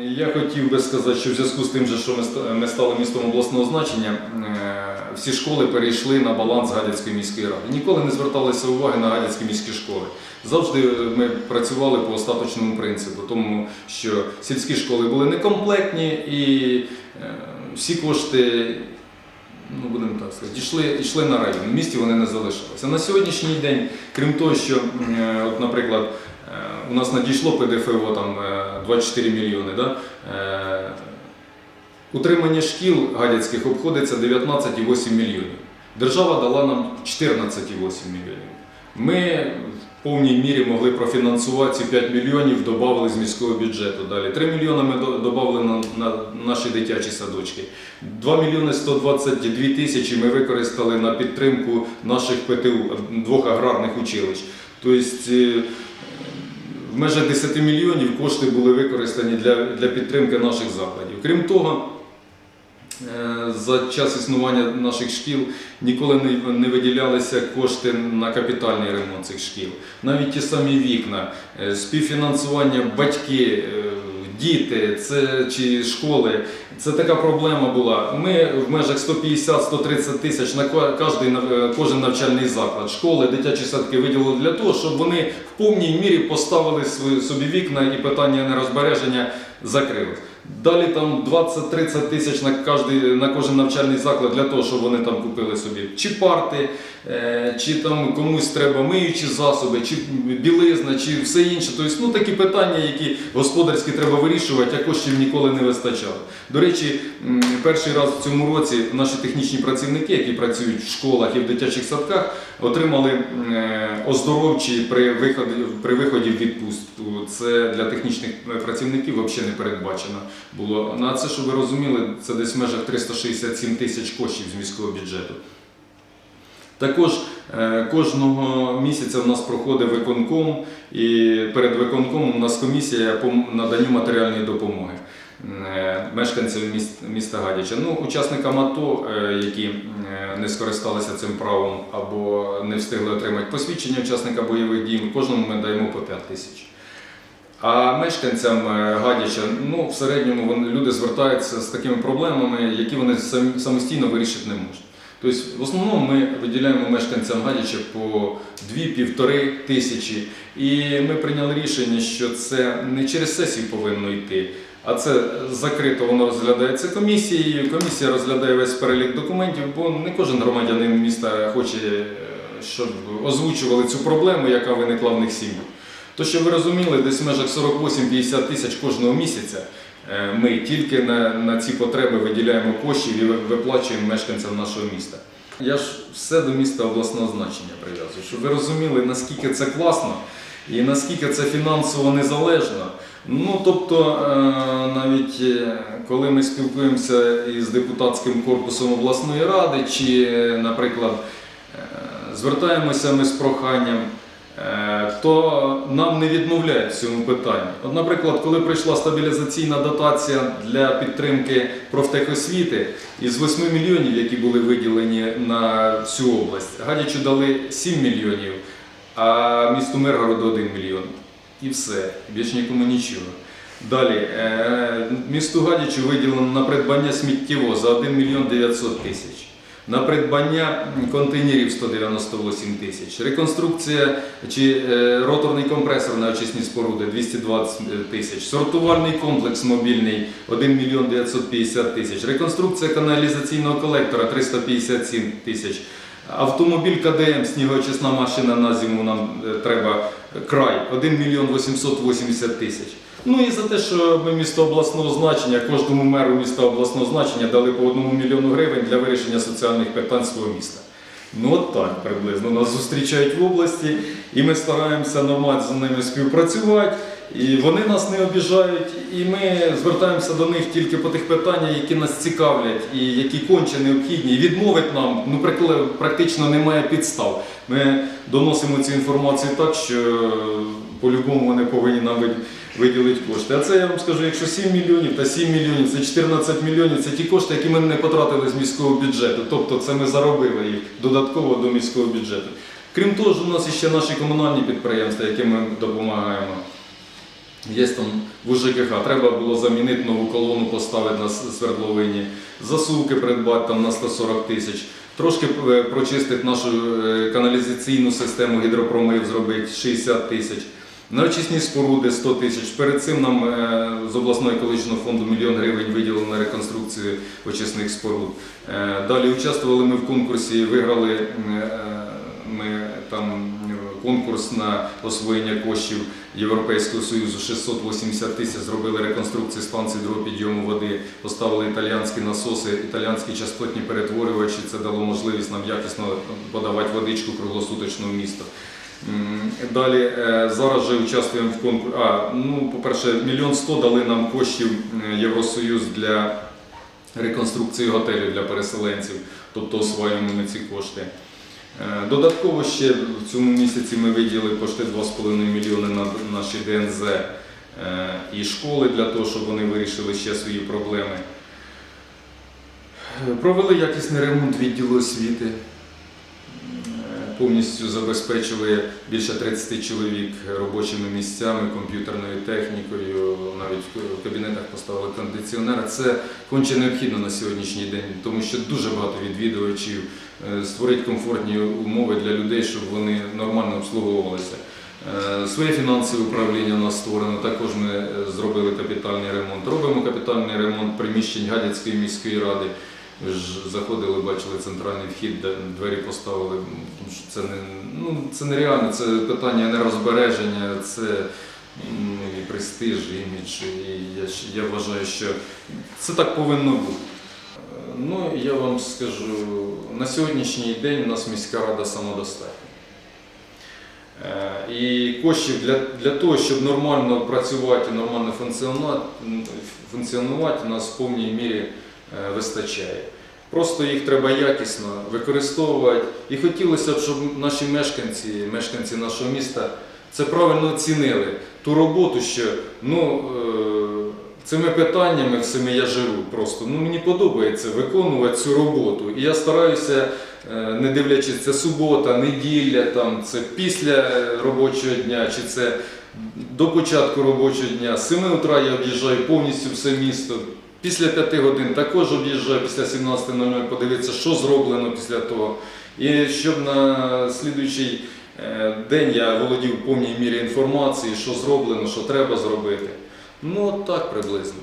Я хотів би сказати, що в зв'язку з тим, що ми стали містом обласного значення, е, всі школи перейшли на баланс Гадяцької міської ради. Ніколи не зверталися уваги на гадяцькі міські школи. Завжди ми працювали по остаточному принципу, тому що сільські школи були некомплектні і е, всі кошти. Ну, будемо так сказати, йшли, йшли на район. В місті вони не залишилися. На сьогоднішній день, крім того, що, е, от, наприклад, е, у нас надійшло ПДФО там е, 24 мільйони. Да? Е, Утримання шкіл гадяцьких обходиться 19,8 мільйонів. Держава дала нам 14,8 мільйонів. Ми в повній мірі могли профінансувати ці 5 мільйонів, додали з міського бюджету. Далі 3 мільйони ми додали на, на наші дитячі садочки. 2 мільйони 122 тисячі ми використали на підтримку наших ПТУ, двох аграрних училищ. Тобто е, в межах 10 мільйонів кошти були використані для, для підтримки наших закладів. Крім того, е, за час існування наших шкіл ніколи не, виділялися кошти на капітальний ремонт цих шкіл. Навіть ті самі вікна, е, співфінансування батьки, е, діти це, чи школи. Це така проблема була. Ми в межах 150-130 тисяч на е, кожен навчальний заклад, школи, дитячі садки виділили для того, щоб вони в повній мірі поставили собі вікна і питання нерозбереження закрилось. Далі там 20-30 тисяч на, кожний, на кожен навчальний заклад для того, щоб вони там купили собі чи парти, е, чи там комусь треба миючі засоби, чи білизна, чи все інше. Тобто, ну, такі питання, які господарські треба вирішувати, а коштів ніколи не вистачало. До речі, перший раз в цьому році наші технічні працівники, які працюють в школах і в дитячих садках, отримали е, оздоровчі при виході, при виході в відпустку. Це для технічних працівників взагалі не передбачено було. На це, щоб ви розуміли, це десь в межах 367 тисяч коштів з міського бюджету. Також е, кожного місяця в нас проходить виконком, і перед виконкомом у нас комісія по наданню матеріальної допомоги е, мешканцям міста Гадяча. Ну, учасникам АТО, е, які не скористалися цим правом або не встигли отримати посвідчення учасника бойових дій, кожному ми даємо по 5 тисяч. А мешканцям е, Гадяча, ну, в середньому вони, люди звертаються з такими проблемами, які вони самостійно вирішити не можуть. Тобто, в основному ми виділяємо мешканцям Гадяча по 2-1,5 тисячі. І ми прийняли рішення, що це не через сесію повинно йти, а це закрито воно розглядається комісією. Комісія розглядає весь перелік документів, бо не кожен громадянин міста хоче, е, щоб озвучували цю проблему, яка виникла в них сім'ї. То, що ви розуміли, десь в межах 48-50 тисяч кожного місяця е, ми тільки на, на ці потреби виділяємо коштів і виплачуємо мешканцям нашого міста. Я ж все до міста обласного значення прив'язую, щоб ви розуміли, наскільки це класно і наскільки це фінансово незалежно. Ну, тобто, е, навіть е, коли ми спілкуємося із депутатським корпусом обласної ради, чи, наприклад, звертаємося ми з проханням, то нам не відмовляють в цьому питанні. От, наприклад, коли прийшла стабілізаційна дотація для підтримки профтехосвіти, із 8 мільйонів, які були виділені на всю область, Гадячу дали 7 мільйонів, а місту Миргороду 1 мільйон. І все, більш нікому нічого. Далі, е, місту Гадячу виділено на придбання сміттєво за 1 мільйон 900 тисяч. На придбання контейнерів 198 тисяч, реконструкція чи е, роторний компресор на очисні споруди 220 тисяч, сортувальний комплекс мобільний 1 мільйон 950 тисяч, реконструкція каналізаційного колектора 357 тисяч, автомобіль КДМ, снігоочисна машина на зиму нам е, треба край 1 мільйон 880 тисяч. Ну і за те, що ми місто обласного значення, кожному меру міста обласного значення дали по 1 мільйону гривень для вирішення соціальних питань свого міста. Ну от так приблизно нас зустрічають в області, і ми стараємося нормально з ними співпрацювати. І вони нас не обіжають, і ми звертаємося до них тільки по тих питаннях, які нас цікавлять і які конче необхідні. І відмовити нам ну, практично немає підстав. Ми доносимо цю інформацію так, що по-любому вони повинні нам виділити кошти. А це я вам скажу, якщо 7 мільйонів та 7 мільйонів, це 14 мільйонів, це ті кошти, які ми не потратили з міського бюджету. Тобто це ми заробили їх додатково до міського бюджету. Крім того, у нас ще наші комунальні підприємства, яким ми допомагаємо. Є там в УЖКХ. Треба було замінити нову колону, поставити на свердловині, засувки придбати там на 140 тисяч. Трошки е, прочистити нашу е, каналізаційну систему гідропромив, зробити 60 тисяч. На очисні споруди 100 тисяч. Перед цим нам е, з обласного екологічного фонду мільйон гривень виділили на реконструкцію очисних споруд. Далі участвували ми в конкурсі, виграли ми там конкурс на освоєння коштів Європейського Союзу 680 тисяч, зробили реконструкцію станції другого підйому води, поставили італіянські насоси, італіянські частотні перетворювачі. Це дало можливість нам якісно подавати водичку круглосуточно в місто. Далі е, зараз же участвуємо в конкурсі. А, ну, по-перше, мільйон сто дали нам коштів е, Євросоюз для реконструкції готелів для переселенців, тобто освоюємо ми ці кошти. Е, Додатково ще в цьому місяці ми виділили кошти 2,5 мільйони на наші ДНЗ е, і школи для того, щоб вони вирішили ще свої проблеми. Е, Провели якісний ремонт відділу освіти. Повністю забезпечили більше 30 чоловік робочими місцями, комп'ютерною технікою, навіть в кабінетах поставили кондиціонери. Це конче необхідно на сьогоднішній день, тому що дуже багато відвідувачів е, створити комфортні умови для людей, щоб вони нормально обслуговувалися. Е, Своє фінансове управління у нас створено. Також ми е, зробили капітальний ремонт. Робимо капітальний ремонт приміщень Гадяцької міської ради. Ви ж заходили, бачили центральний вхід, де двері поставили. Тому що це не ну це нереально. Це питання нерозбереження, це і престиж, імідж. І я, я вважаю, що це так повинно бути. Ну, я вам скажу, на сьогоднішній день у нас міська рада самодостатня. Е, І коштів для, для того, щоб нормально працювати нормально функціонувати, функціонувати, у нас в повній мірі вистачає. Просто їх треба якісно використовувати. І хотілося б, щоб наші мешканці, мешканці нашого міста це правильно оцінили ту роботу, що ну, е, цими питаннями всіми я живу просто. Ну, мені подобається виконувати цю роботу. І я стараюся, е, не дивлячись, це субота, неділя, там, це після робочого дня, чи це до початку робочого дня. З 7 утра я об'їжджаю повністю все місто. Після 5 годин також об'їжджаю після 17.00 подивитися, що зроблено після того. І щоб на слідуючий е, день я володів повній мірі інформації, що зроблено, що треба зробити. Ну, так приблизно.